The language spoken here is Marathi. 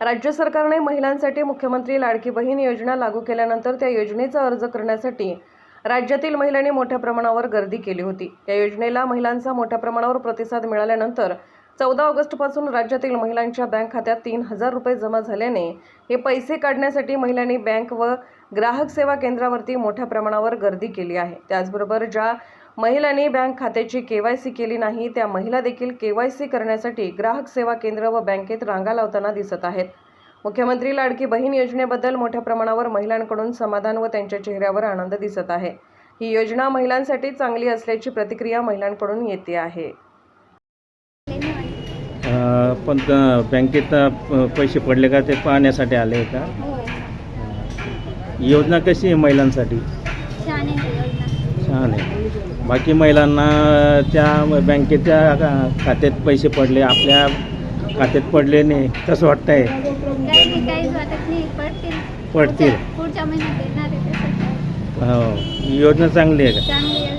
राज्य सरकारने महिलांसाठी मुख्यमंत्री लाडकी बहीण योजना लागू केल्यानंतर त्या योजनेचा अर्ज करण्यासाठी राज्यातील महिलांनी मोठ्या प्रमाणावर गर्दी केली होती. या योजनेला महिलांचा मोठ्या प्रमाणावर प्रतिसाद मिळाल्यानंतर चौदा ऑगस्टपासून राज्यातील महिलांच्या बँक खात्यात तीन हजार रुपये जमा झाल्याने हे पैसे काढण्यासाठी महिलांनी बँक व ग्राहक सेवा केंद्रावरती मोठ्या प्रमाणावर गर्दी केली आहे. त्याचबरोबर ज्या महिलांनी बँक खात्याची केवायसी केली नाही त्या महिला देखील केवायसी करण्यासाठी ग्राहक सेवा केंद्र व बँकेत रांगा लावताना दिसत आहेत. मुख्यमंत्री लाडकी बहीण योजनेबद्दल मोठ्या प्रमाणावर महिलांकडून समाधान व त्यांच्या चेहऱ्यावर आनंद दिसत आहे. ही योजना महिलांसाठी चांगली असल्याची प्रतिक्रिया महिलांकडून येते आहे. पण बँकेत पैसे पडले का ते पाहण्यासाठी आले का? योजना कशी आहे महिलांसाठी? आहे आहे बाकी महिलांना त्या बँकेच्या खात्यात पैसे पडले आपल्या खात्यात पडले नाही. कसं वाटतंय? काही नाही काहीच वाटत नाही. पडतील. पडतील. पुढच्या- पुढच्या महिन्यात आहे हो. योजना चांगली आहे का? चांगली योजना